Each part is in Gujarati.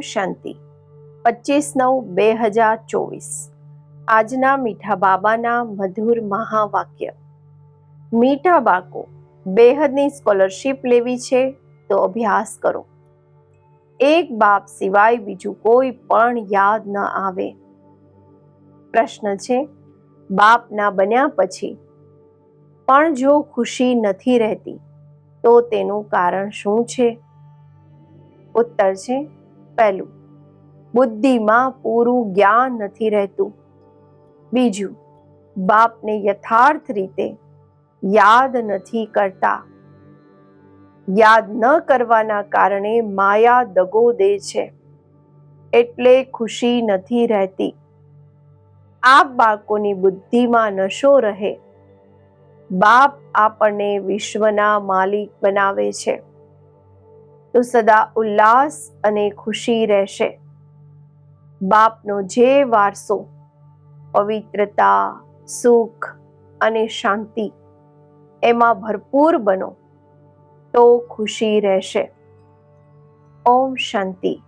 શાંતિ. પચીસ નવ બે હજાર ચોવીસ. આજના મીઠા બાબાના મધુર મહાવાક્ય. મીઠા બાળકો, બેહદની સ્કોલરશીપ લેવી છે તો અભ્યાસ કરો. એક બાપ સિવાય બીજું કોઈ પણ યાદ ન આવે. પ્રશ્ન છે બાપના બન્યા પછી પણ જો ખુશી નથી રહેતી, તો તેનું કારણ શું છે? ઉત્તર છે પહેલું, બુદ્ધિમાં પૂરું જ્ઞાન નથી રહેતું. બીજું, બાપને યથાર્થ રીતે યાદ નથી કરતા. યાદ ન કરવાના કારણે માયા દગો દે છે, એટલે ખુશી નથી રહેતી. આ બાળકોની બુદ્ધિમાં નશો રહે. બાપ આપણને વિશ્વના માલિક બનાવે છે. તો સદા ઉલ્લાસ અને ખુશી રહેશે. બાપનો જે વારસો, પવિત્રતા, સુખ અને શાંતિ એમાં ભરપૂર બનો, તો ખુશી રહેશે. ઓમ શાંતિ.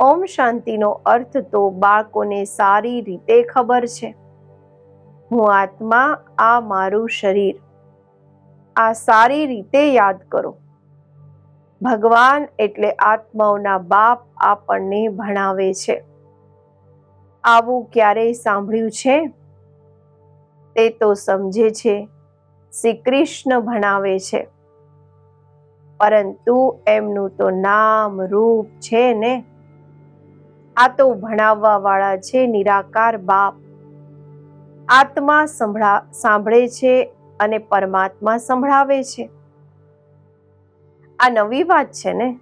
ઓમ શાંતિનો અર્થ તો બાળકોને સારી રીતે ખબર છે. હું આત્મા, આ મારું શરીર. આ સારી રીતે યાદ કરો. ભગવાન એટલે આત્માઓના બાપ આપણને ભણાવે છે. આવું ક્યારેય સાંભળ્યું છે? તે તો સમજે છે. શ્રી કૃષ્ણ ભણાવે છે. પરંતુ એમનું તો નામ રૂપ છે ને? આ તો ભણાવવા વાળા છે નિરાકાર બાપ. આત્મા સંભળા, સાંભળે છે અને પરમાત્મા સંભળાવે છે. આ નવી વાત છે ને?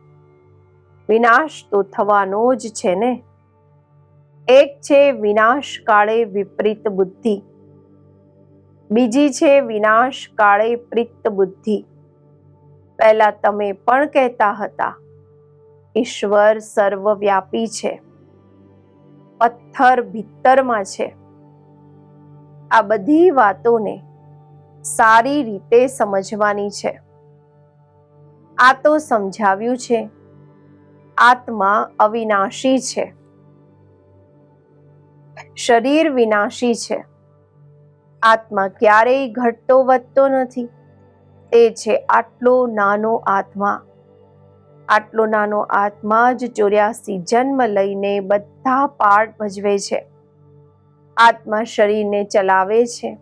વિનાશ તો થવાનો જ છે ને? એક છે વિનાશ કાળે વિપરીત બુદ્ધિ. બીજી છે વિનાશ કાળે પ્રિત બુદ્ધિ. પહેલા તમે પણ કહેતા હતા, ઈશ્વર સર્વવ્યાપી છે. પથ્થર ભીતરમાં છે. આ બધી વાતોને સારી રીતે સમજવાની છે. આ તો સમજાવ્યું છે. આત્મા અવિનાશી છે. શરીર વિનાશી છે. આત્મા ક્યારેય ઘટતો વધતો નથી. તે છે આટલો નાનો આત્મા. આટલો નાનો આત્મા જ ચોર્યાસી જન્મ લઈને બધા પાઠ ભજવે છે. આત્મા શરીરને ચલાવે છે.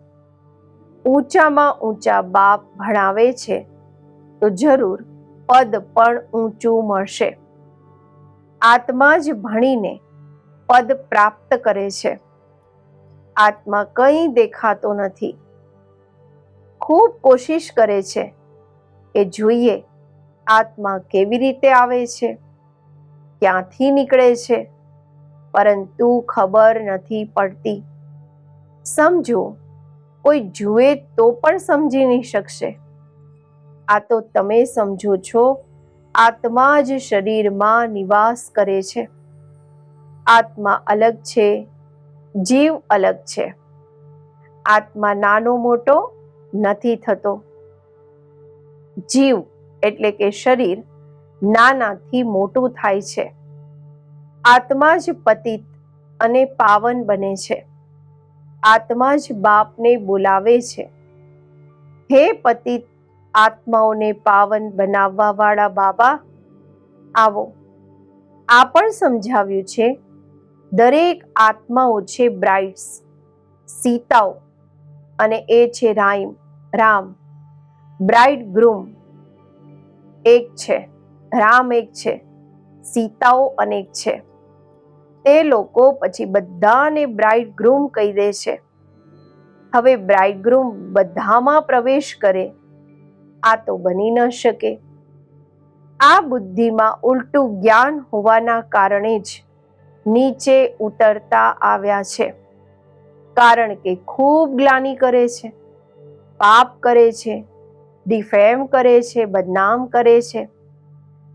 ઊંચામાં ઊંચા બાપ ભણાવે છે. તો જરૂર પદ પણ ઊંચું મળશે. આત્મા જ ભણીને પદ પ્રાપ્ત કરે છે. આત્મા કંઈ દેખાતો નથી. ખૂબ કોશિશ કરે છે કે જોઈએ આત્મા કેવી રીતે આવે છે, ક્યાંથી નીકળે છે, પરંતુ ખબર નથી પડતી. સમજો, કોઈ જુએ તો પણ સમજી નહીં શકશે. આ તો તમે સમજો છો, આત્મા જ શરીરમાં નિવાસ કરે છે. આત્મા અલગ છે, જીવ અલગ છે. આત્મા નાનો મોટો નથી થતો. જીવ એટલે કે શરીર નાનાથી મોટું થાય છે. આત્મા જ પતિત અને પાવન બને છે. આત્મા જ બાપને બોલાવે છે. હે પતિત આત્માઓને પાવન બનાવવાવાળા બાબા, આવો. આ પણ સમજાવ્યું છે, દરેક આત્માઓ છે બ્રાઇટ્સ સીતાઓ અને એ છે રાઈમ, રામ. બ્રાઇડ ગ્રૂમ એક છે, રામ એક છે, સીતાઓ અનેક છે. તે લોકો પછી બધાને બ્રાઇડ ગ્રૂમ કહી દે છે. હવે બ્રાઇડ ગ્રૂમ બધામાં પ્રવેશ કરે આ તો બની ન શકે. આ બુદ્ધિમાં ઉલટું જ્ઞાન હોવાના કારણે જ નીચે ઉતરતા આવ્યા છે. કારણ કે ખૂબ ગ્લાની કરે છે, પાપ કરે છે, ડિફેમ કરે છે, બદનામ કરે છે.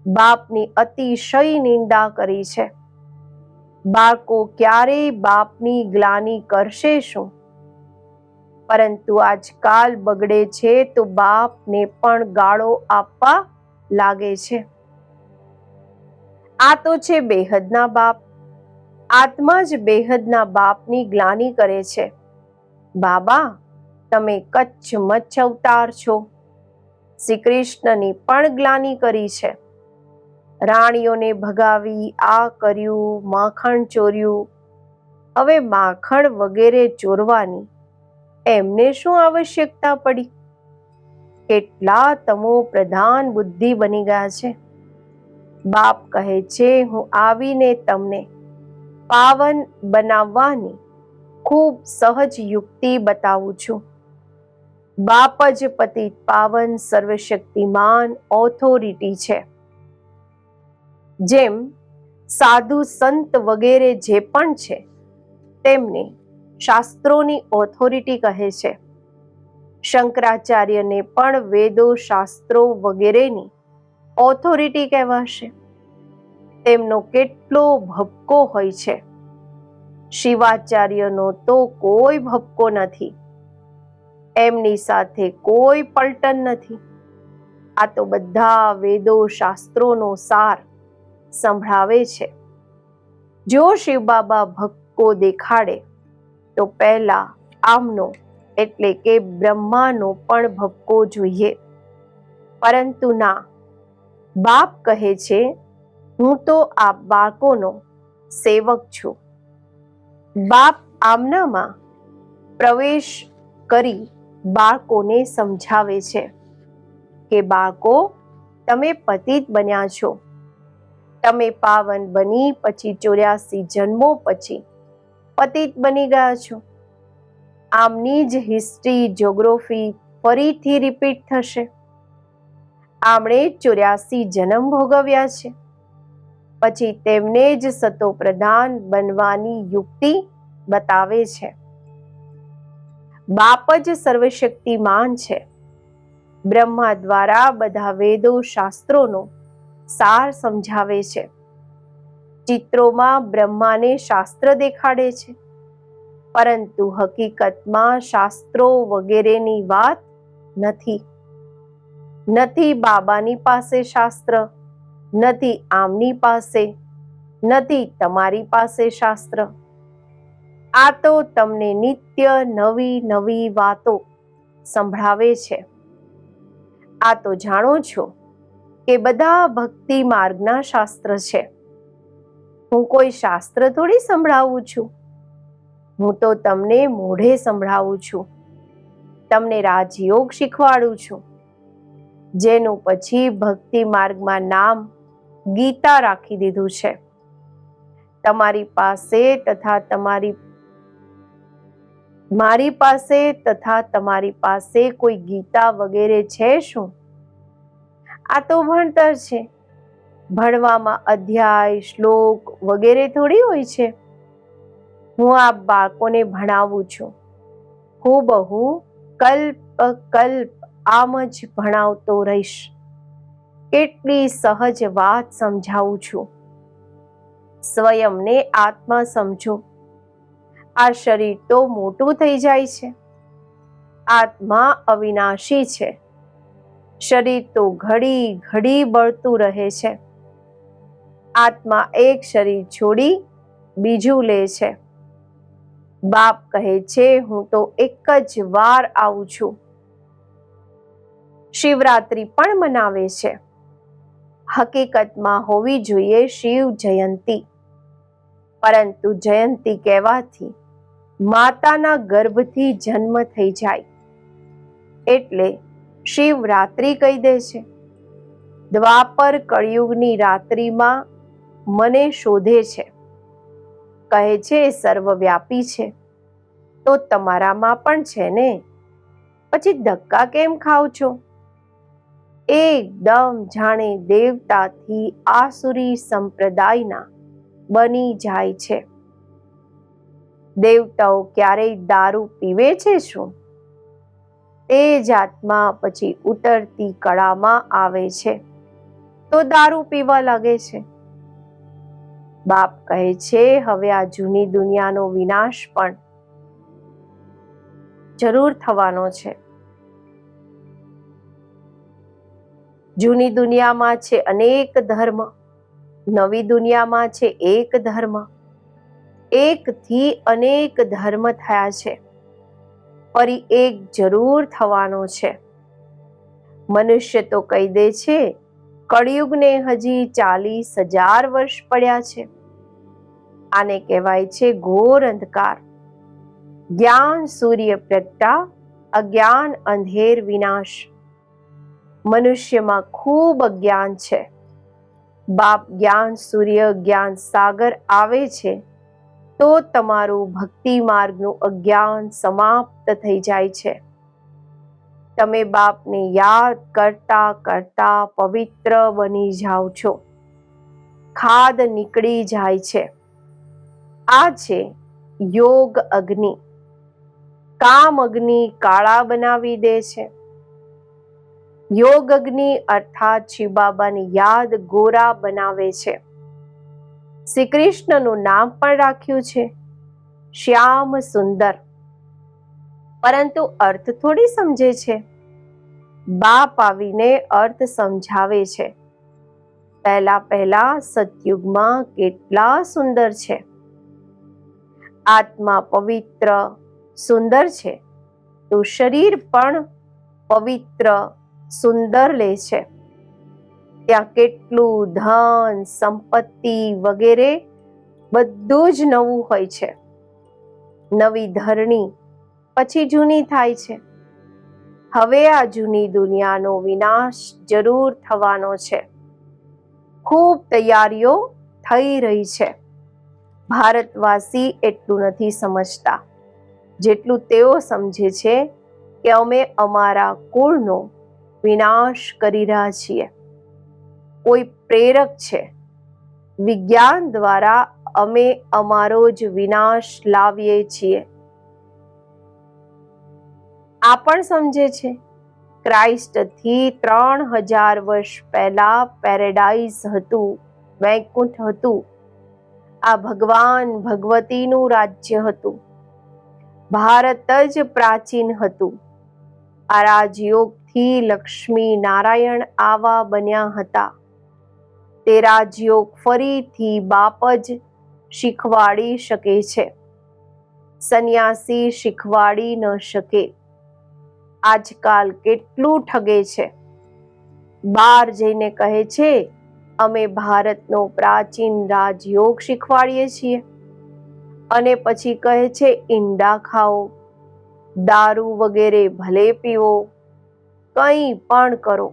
બાપની અતિશય નિંદા કરી છે. બાળકો ક્યારેય બાપની ગ્લાની કરશે શું? પરંતુ આજકાલ બગડે છે તો બાપને પણ ગાળો આપવા લાગે છે. આ તો છે બેહદના બાપ. આત્મા જ બેહદના બાપની ગ્લાની કરે છે. બાબા, તમે કચ્છ મચ્છ અવતાર છો. શ્રી કૃષ્ણની પણ ગ્લાની કરી છે. રાણીઓને ભગાવી, આ કર્યું, માખણ ચોર્યું. હવે માખણ વગેરે ચોરવાની. એમને શું આવશ્યકતા પડી? કેટલા તમો પ્રધાન બુદ્ધિ બની ગયા છે? બાપ કહે છે, હું આવીને તમને પાવન બનાવવાની ખૂબ સહજ યુક્તિ બતાવું છું. બાપ જ પતિ પાવન સર્વશક્તિમાન ઓથોરિટી છે. જેમ સાધુ સંત વગેરે જે પણ છે, તેમને શાસ્ત્રોની ઓથોરિટી કહે છે. શંકરાચાર્યને પણ વેદો શાસ્ત્રો વગેરેની ઓથોરિટી કહેવાશે. તેમનો કેટલો ભપકો હોય છે. શિવાચાર્યનો તો કોઈ ભપકો નથી. એમની સાથે કોઈ પલટન નથી. આ તો બધા વેદો શાસ્ત્રોનો સાર સંભળાવે છે. જો શિવ બાબા ભક્કો દેખાડે તો પહેલા આમનો એટલે કે બ્રહ્માનો પણ ભક્કો જોઈએ. પરંતુ ના, બાપ કહે છે, હું તો આ બાળકોનો સેવક છું. બાપ આમનામાં પ્રવેશ કરી બાળકોને સમજાવે છે કે, બાળકો, તમે પતિત બન્યા છો. તમે પાવન બની, પછી ચોર્યાસી જન્મો પછી પતિત બની ગયા છો. આમની જ હિસ્ટ્રી જોગ્રાફી ફરીથી રિપીટ થશે. આમણે ચોર્યાસી જન્મ ભોગવ્યા છે. પછી તેમને જ સતો પ્રધાન બનવાની યુક્તિ બતાવે છે. બાપ જ સર્વશક્તિમાન છે. બ્રહ્મા દ્વારા બધા વેદો શાસ્ત્રોનો સાર સમજાવે છે. ચિત્રોમાં બ્રહ્માને શાસ્ત્ર દેખાડે છે. પરંતુ હકીકતમાં શાસ્ત્રો વગેરેની વાત નથી. નથી બાબાની પાસે શાસ્ત્ર, નથી આમની પાસે, નથી તમારી પાસે શાસ્ત્ર. આ તો તમને નિત્ય નવી નવી વાતો સંભળાવે છે. આ તો જાણો છો કે બધા ભક્તિ માર્ગના શાસ્ત્ર છે. હું કોઈ શાસ્ત્ર થોડી સંભળાવું છું? હું તો તમને મોઢે સંભળાવું છું. તમને રાજયોગ શીખવાડું છું. જેનું પછી ભક્તિ માર્ગમાં નામ ગીતા રાખી દીધું છે. તમારી પાસે તથા તમારી, મારી પાસે તથા તમારી પાસે કોઈ ગીતા વગેરે છે શું? આ તો ભણતર છે. ભણવામાં અધ્યાય, શ્લોક વગેરે થોડી હોય છે. હું આ બાળકોને ભણાવું છું. હું બહુ કલ્પ કલ્પ આમ જ ભણાવતો રહીશ. કેટલી સહજ વાત સમજાવું છું. સ્વયંને આત્મા સમજો. આ શરીર તો મોટું થઈ જાય છે. આત્મા અવિનાશી છે. શરીર તો ઘડી ઘડી બળતું રહે છે. આત્મા એક શરીર છોડી બીજું લે છે. બાપ કહે છે, હું તો એક જ વાર આવું છું. શિવરાત્રી પણ મનાવે છે. હકીકતમાં હોવી જોઈએ શિવ જયંતી. પરંતુ જયંતી કહેવાથી માતાના ગર્ભથી જન્મ થઈ જાય. એટલે શિવરાત્રી કહી દે છે. દ્વાપર કળિયુગની રાત્રિમાં મને શોધે છે. કહે છે, સર્વવ્યાપી છે. તો તમારામાં પણ છે ને? પછી ધક્કા કેમ ખાવ છો? એકદમ જાણે દેવતાથી આસુરી સંપ્રદાયના બની જાય છે. દેવતાઓ ક્યારેય દારૂ પીવે છે શું? તે જાતમાં પછી ઉતરતી કળામાં આવે છે. તો દારૂ પીવા લાગે છે. બાપ કહે છે, હવે આ જૂની દુનિયાનો વિનાશ પણ જરૂર થવાનો છે. જૂની દુનિયામાં છે અનેક ધર્મ, નવી દુનિયામાં છે એક ધર્મ. એકથી અનેક ધર્મ થયા છે, ફરી એક જરૂર થવાનો છે. મનુષ્ય તો કહી દે છે, કળિયુગને હજી ચાલીસ હજાર વર્ષ પડ્યા છે. આને કહેવાય છે ઘોર અંધકાર. જ્ઞાન સૂર્ય પ્રગટા, અજ્ઞાન અંધેર વિનાશ. મનુષ્યમાં ખૂબ અજ્ઞાન છે. બાપ જ્ઞાન સૂર્ય જ્ઞાન સાગર આવે છે, તો તમારું ભક્તિ માર્ગનું અજ્ઞાન સમાપ્ત થઈ જાય છે. તમે બાપને યાદ કરતા કરતા પવિત્ર બની જાઓ છો. ખાદ નીકળી જાય છે. આ છે યોગ અગ્નિ. કામ અગ્નિ કાળા બનાવી દે છે. યોગ અગ્નિ અર્થાત શિવ બાબાની યાદ ગોરા બનાવે છે. શ્રી કૃષ્ણનું નામ પણ રાખ્યું છે. શ્યામ સુંદર. પરંતુ અર્થ થોડી સમજે છે. બાપ આવીને અર્થ સમજાવે છે. પહેલા પહેલા સતયુગમાં કેટલા સુંદર છે. આત્મા પવિત્ર, સુંદર છે. તો શરીર પણ પવિત્ર, સુંદર લે છે. ત્યાં કેટલું ધન, સંપત્તિ વગેરે બધું જ નવું હોય છે. નવી ધરણી પછી જૂની થાય છે. હવે આ જૂની દુનિયાનો વિનાશ જરૂર થવાનો છે. ખૂબ તૈયારીઓ થઈ રહી છે. ભારતવાસી એટલું નથી સમજતા. જેટલું તેઓ સમજે છે કે અમે અમારા કુળનો વિનાશ કરી રહ્યા છીએ. કોઈ પ્રેરક છે. વિજ્ઞાન દ્વારા અમે અમારો જ વિનાશ લાવીએ છીએ. આ પણ સમજે છે. ક્રાઇસ્ટથી ત્રણ હજાર વર્ષ પહેલા પેરેડાઇઝ હતું, વૈકુંઠ હતું. આ ભગવાન ભગવતીનું રાજ્ય હતું. ભારત જ પ્રાચીન હતું. આ રાજયોગથી લક્ષ્મી નારાયણ આવા બન્યા હતા. તે રાજયોગ ફરીથી બાપ જ શીખવાડી શકે છે. સંન્યાસી શીખવાડી ન શકે. આજકાલ કેટલું ઠગે છે. બહાર જઈને કહે છે અમે ભારતનો પ્રાચીન રાજયોગ શીખવાડીએ છીએ. અને પછી કહે છે, ઈંડા ખાઓ, દારૂ વગેરે ભલે પીવો કંઈ પણ કરો.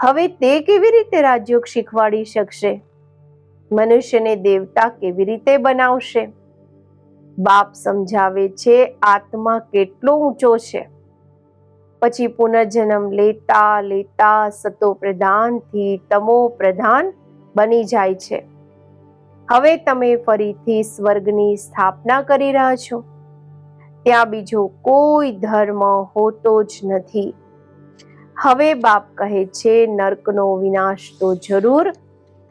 હવે તે કેવી રીતે રાજયોગ શીખવાડી શકશે? મનુષ્યને દેવતા કેવી રીતે બનાવશે? બાપ સમજાવે છે, આત્મા કેટલો ઊંચો છે? પછી પુનર્જન્મ લેતા લેતા સતો પ્રધાનથી તમો પ્રધાન બની જાય છે. હવે તમે ફરીથી સ્વર્ગની સ્થાપના કરી રહ્યા છો. ત્યાં બીજો કોઈ ધર્મ હોતો જ નથી. હવે બાપ કહે છે, નર્કનો વિનાશ તો જરૂર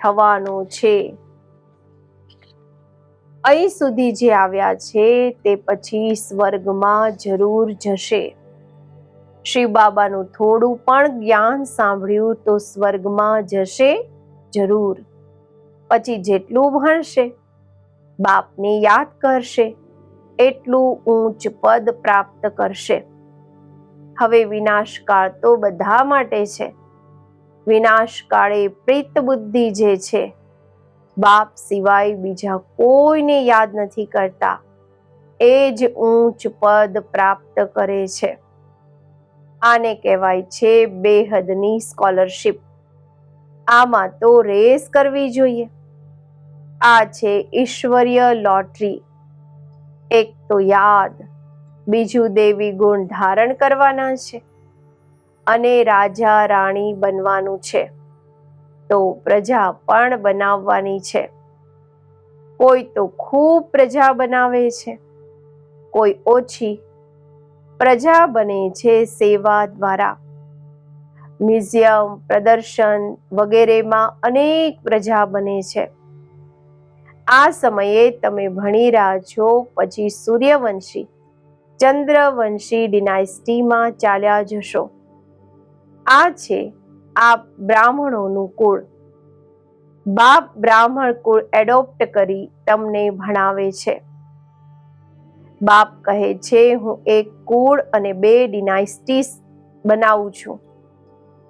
થવાનો છે. અહીં સુધી જે આવ્યા છે, તે પછી સ્વર્ગમાં જરૂર જશે. શિવ બાબાનું થોડું પણ જ્ઞાન સાંભળ્યું તો સ્વર્ગમાં જશે જરૂર. પછી જેટલું ભણશે, બાપને યાદ કરશે, એટલું ઊંચ પદ પ્રાપ્ત કરશે. હવે વિનાશકાળ તો બધા માટે છે. વિનાશકાળે પ્રીત બુદ્ધિ જે છે, બાપ સિવાય બીજા કોઈને યાદ નથી કરતા. એ જ ઊંચ પદ પ્રાપ્ત કરે છે. આને કહેવાય છે બેહદની સ્કોલરશિપ. આમાં તો રેસ કરવી જોઈએ. આ છે ઈશ્વરીય લોટરી. એક તો યાદ, બીજું દેવી ગુણ ધારણ કરવાના છે અને રાજા રાણી બનવાનું છે. તો પ્રજા પણ બનાવવાની છે. કોઈ તો ખૂબ પ્રજા બનાવે છે. કોઈ ઓછી પ્રજા બને છે સેવા દ્વારા. મ્યુઝિયમ, પ્રદર્શન વગેરેમાં અનેક પ્રજા બને છે. આ સમયે તમે ભણી રહ્યા છો, પછી સૂર્યવંશી, ચંદ્રવંશી ડિનાયસ્ટીમાં ચાલ્યા જશો. આ છે આ બ્રાહ્મણોનું કુળ. બાપ બ્રાહ્મણ કુળ એડોપ્ટ કરી તમને ભણાવે છે. બાપ કહે છે, હું એક કુળ અને બે ડિનાઇસ્ટીસ બનાવું છું.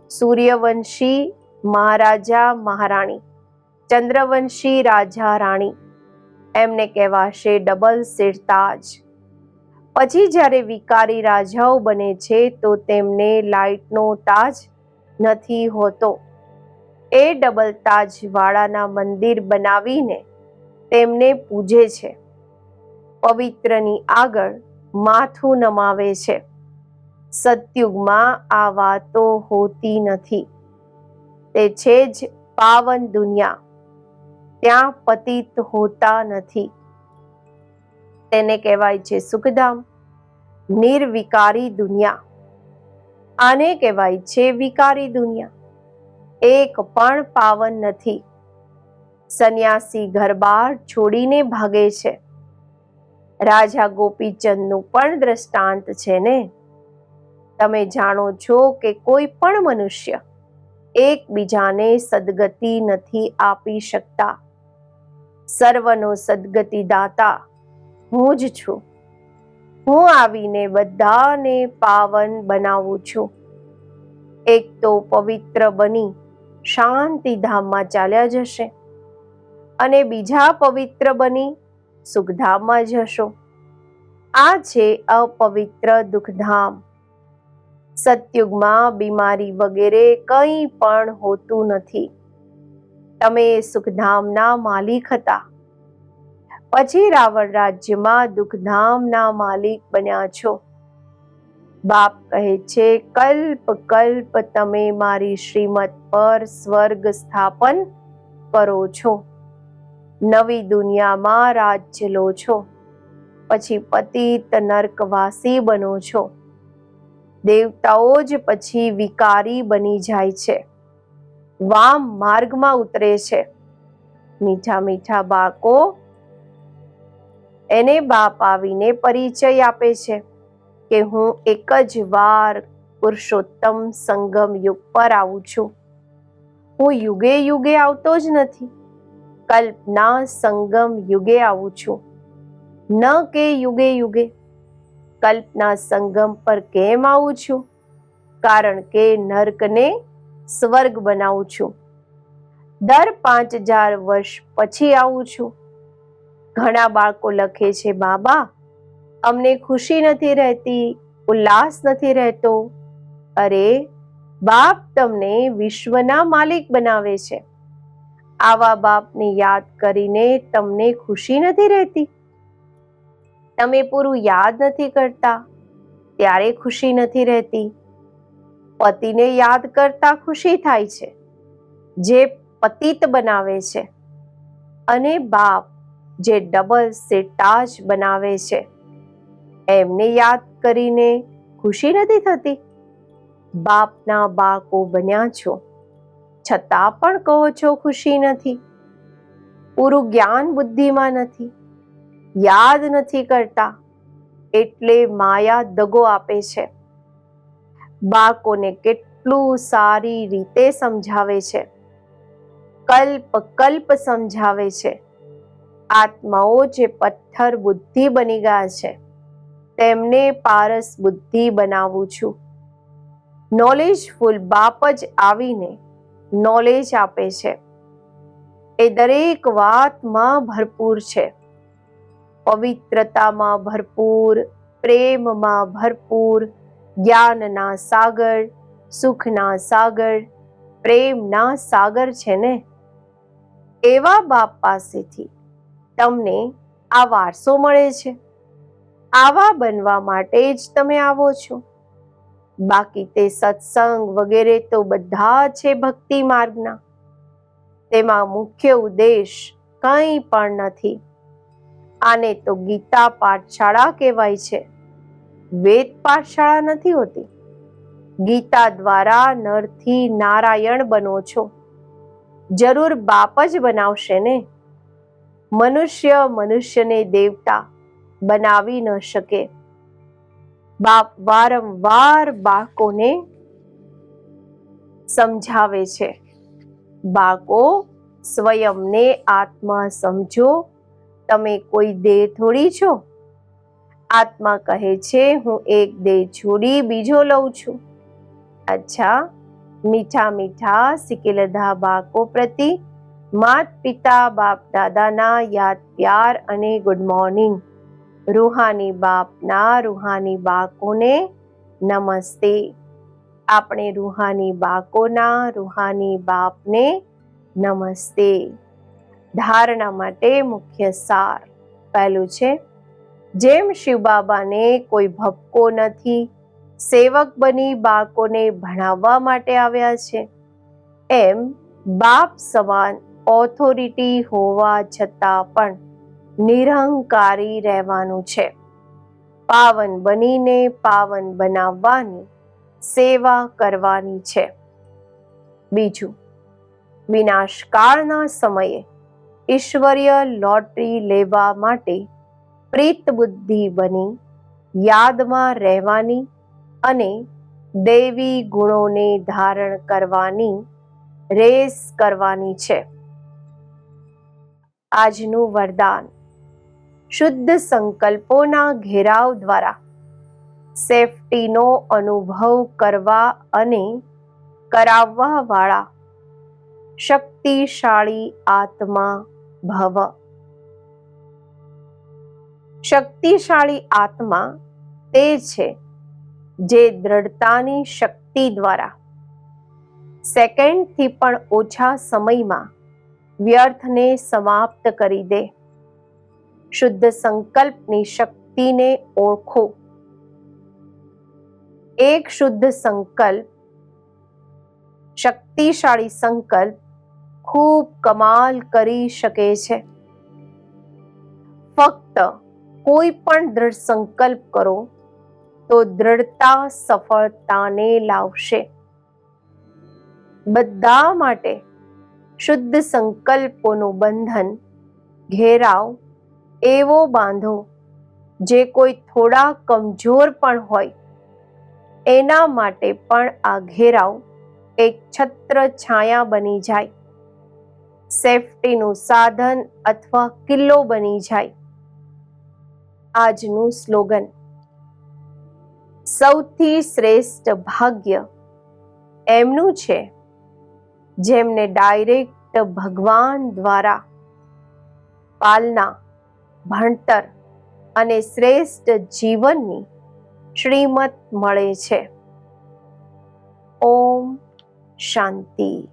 સૂર્યવંશી મહારાજા મહારાણી, ચંદ્રવંશી રાજા રાણી, એમને કહેવાશે ડબલ સિરતાજ. પછી જ્યારે વિકારી રાજાઓ બને છે, તો તેમને લાઇટનો તાજ નથી હોતો. એ ડબલ તાજવાળાના મંદિર બનાવીને તેમને પૂજે છે. પવિત્રની આગળ માથું નમાવે છે. સતયુગમાં આ વાતો હોતી નથી. તે છે જ પાવન દુનિયા. ત્યાં પતિત હોતા નથી. તેને કહેવાય છે સુખધામ. નિર્વિકારી દુનિયા. આને કહેવાય છે વિકારી દુનિયા. એક પણ પાવન નથી. સંન્યાસી ઘરબાર છોડીને ભાગે છે. રાજા ગોપીચંદનું પણ દ્રષ્ટાંત છે ને? તમે જાણો છો કે કોઈ પણ મનુષ્ય એકબીજાને સદગતિ નથી આપી શકતા. સર્વનો સદગતિ દાતા, હું જ છું. હું આવીને બધાને પાવન બનાવું છું. એક તો પવિત્ર બની, શાંતિધામમાં ચાલ્યા જશે. અને બીજા પવિત્ર બની સુખધામમાં જશો આ છે અપવિત્ર દુઃખધામ. સતયુગમાં બીમારી વગેરે કંઈ પણ હોતું નથી. તમે સુખધામના માલિક હતા. પછી રાવણ રાજ્યમાં દુઃખધામના માલિક બન્યા છો. બાપ કહે છે, કલ્પ કલ્પ, તમે મારી શ્રીમત પર સ્વર્ગ સ્થાપન કરો છો. નવી દુનિયામાં રાજ્ય લો છો. પછી પતિત નર્કવાસી બનો છો. દેવતાઓ જ પછી વિકારી બની જાય છે. વામ માર્ગમાં ઉતરે છે. મીઠા મીઠા બાળકો એને બાપ આવીને પરિચય આપે છે કે હું એક જ વાર પુરુષોત્તમ સંગમ યુગ પર આવું છું. હું યુગે યુગે આવતો જ નથી. કલ્પના સંગમ યુગે આવું છું. ન કે યુગે યુગે. કલ્પના સંગમ પર કેમ આવું છું? કારણ કે નર્કને સ્વર્ગ બનાવું છું. દર પાંચ હજાર વર્ષ પછી આવું છું. ઘણા બાળકો લખે છે, બાબા, અમને ખુશી નથી રહેતી, ઉલ્લાસ નથી રહેતો. અરે, બાપ તમને વિશ્વના માલિક બનાવે છે. આવા બાપને યાદ કરીને તમને ખુશી નથી રહેતી? તમે પૂરું યાદ નથી કરતા, ત્યારે ખુશી નથી રહેતી. પતિને યાદ કરતા ખુશી થાય છે, જે પતિત બનાવે છે. અને બાપ જે ડબલ સિટાજ બનાવે છે, એમને યાદ કરીને ખુશી નથી થતી? બાપના બાળકો બન્યા છો. છતાં પણ કહો છો ખુશી નથી. પૂરું જ્ઞાન બુદ્ધિમાં નથી. યાદ નથી કરતા. એટલે માયા દગો આપે છે. બાળકોને કેટલું સારી રીતે સમજાવે છે. કલ્પ કલ્પ સમજાવે છે. આત્માઓ જે પથ્થર બુદ્ધિ બની ગયા છે, તેમને પારસ બુદ્ધિ બનાવું છું. નોલેજફુલ બાપ જ આવીને નોલેજ આપે છે. એ દરેક વાતમાં ભરપૂર છે. પવિત્રતામાં ભરપૂર, પ્રેમમાં ભરપૂર, જ્ઞાનના સાગર, સુખના સાગર, પ્રેમના સાગર છે ને? એવા બાપ પાસેથી તમને આ વારસો મળે છે. આવા બનવા માટે જ તમે આવો છો. બાકી તે સત્સંગ વગેરે તો બધા છે ભક્તિ માર્ગના. તેમાં મુખ્ય ઉદ્દેશ કંઈ પણ નથી. આને તો ગીતા પાઠશાળા કહેવાય છે. વેદ પાઠશાળા નથી હોતી. ગીતા દ્વારા નરથી નારાયણ બનો છો. જરૂર બાપ જ બનાવશે ને? મનુષ્ય મનુષ્યને દેવતા બનાવી ન શકે. બાપ વારંવાર બાળકોને સમજાવે છે. બાળકો સ્વયંને આત્મા સમજો. તમે કોઈ દેહ થોડી છો? આત્મા કહે છે, હું એક દેહ છોડી બીજો લઉં છું. અચ્છા, મીઠા મીઠા સિકેલધા બાળકો પ્રતિ માત પિતા બાપ દાદાના યાદ પ્યાર અને ગુડ મોર્નિંગ રૂહાની બાપના રૂહાની બાળકોને નમસ્તે. આપણે રૂહાની બાળકોના રૂહાની બાપને નમસ્તે. ધારણા માટે મુખ્ય સાર પહેલું છે, જેમ શિવ બાબાને કોઈ ભપકો નથી, સેવક બની બાળકોને ભણાવવા માટે આવ્યા છે. એમ બાપ સમાન ઓથોરિટી હોવા છતાં પણ નિરહંકારી રહેવાનું છે. પાવન બનીને પાવન બનાવવાની સેવા કરવાની છે. બીજું, વિનાશકાળના સમયે ઈશ્વરીય લોટરી લેવા માટે પ્રીત બુદ્ધિ બની યાદમાં રહેવાની અને દૈવી ગુણોને ધારણ કરવાની રેસ કરવાની છે. આજનું વરદાન. શુદ્ધ સંકલ્પોના ઘેરાવ દ્વારા સેફટીનો અનુભવ કરવા અને કરાવવા વાળા શક્તિશાળી આત્મા ભવ. શક્તિશાળી આત્મા તે છે જે દ્રઢતાની શક્તિ દ્વારા સેકન્ડથી પણ ઓછા સમયમાં વ્યર્થને સમાપ્ત કરી દે. શુદ્ધ સંકલ્પની શક્તિને ઓળખો એક શુદ્ધ સંકલ્પ શક્તિશાળી સંકલ્પ ખૂબ કમાલ કરી શકે છે ફક્ત કોઈ પણ દ્રઢ સંકલ્પ કરો તો દ્રઢતા સફળતાને લાવશે બધા માટે શુદ્ધ સંકલ્પોનું બંધન ઘેરાવ એવો બાંધો જે કોઈ થોડા કમજોર પણ હોય. એના માટે પણ આ ઘેરાવ એક છત્ર છાયા બની જાય. સેફટીનું સાધન અથવા કિલ્લો બની જાય. આજનું સ્લોગન. સૌથી શ્રેષ્ઠ ભાગ્ય એમનું છે, જેમને ડાયરેક્ટ ભગવાન દ્વારા પાલના ભણતર અને શ્રેષ્ઠ જીવનની શ્રીમત મળે છે. ઓમ શાંતિ.